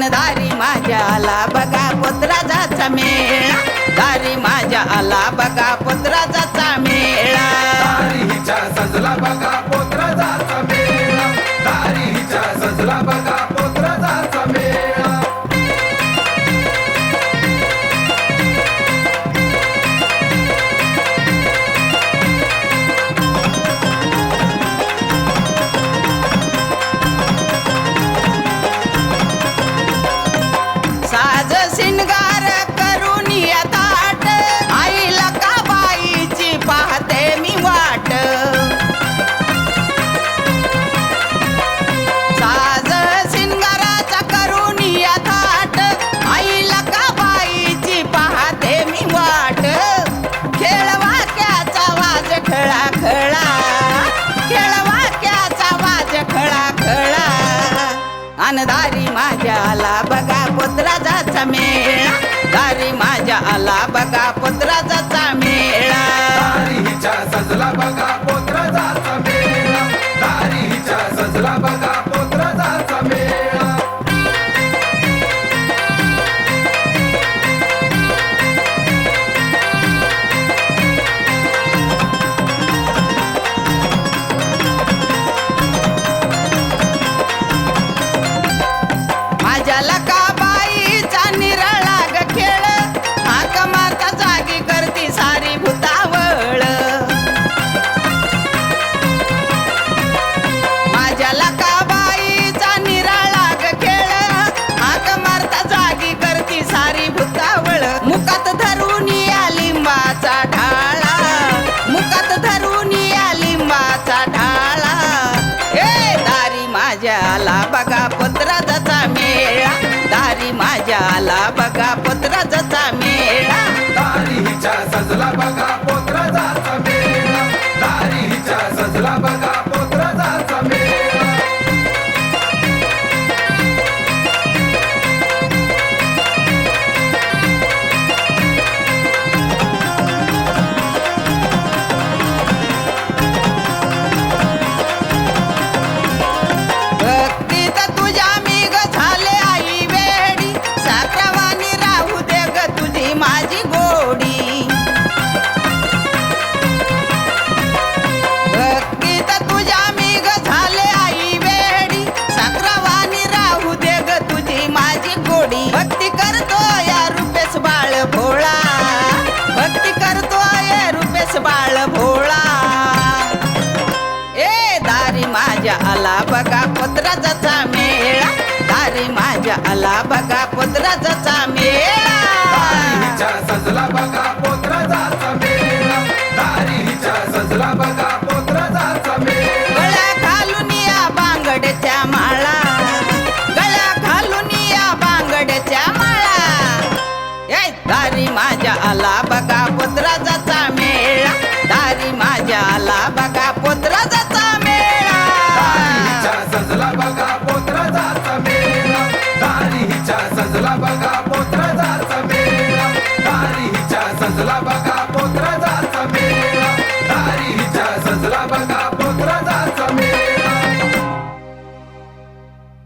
दारी माझ्या आला बघा पुत्राचा मेळा. दारी माझ्या आला बघा पुत्र दारी माझ्या आला बघा पुत्राचा मेळा. सजला बघा. मुकात धरून या लिंबाचा ढाळा. मुकात धरून या लिंबाचा ढाळा. हे दारी माझ्याला बघा पत्राचा मेळा. दारी माझ्याला बघा पत्राचा मेळा. दारीच्या सजला बघा.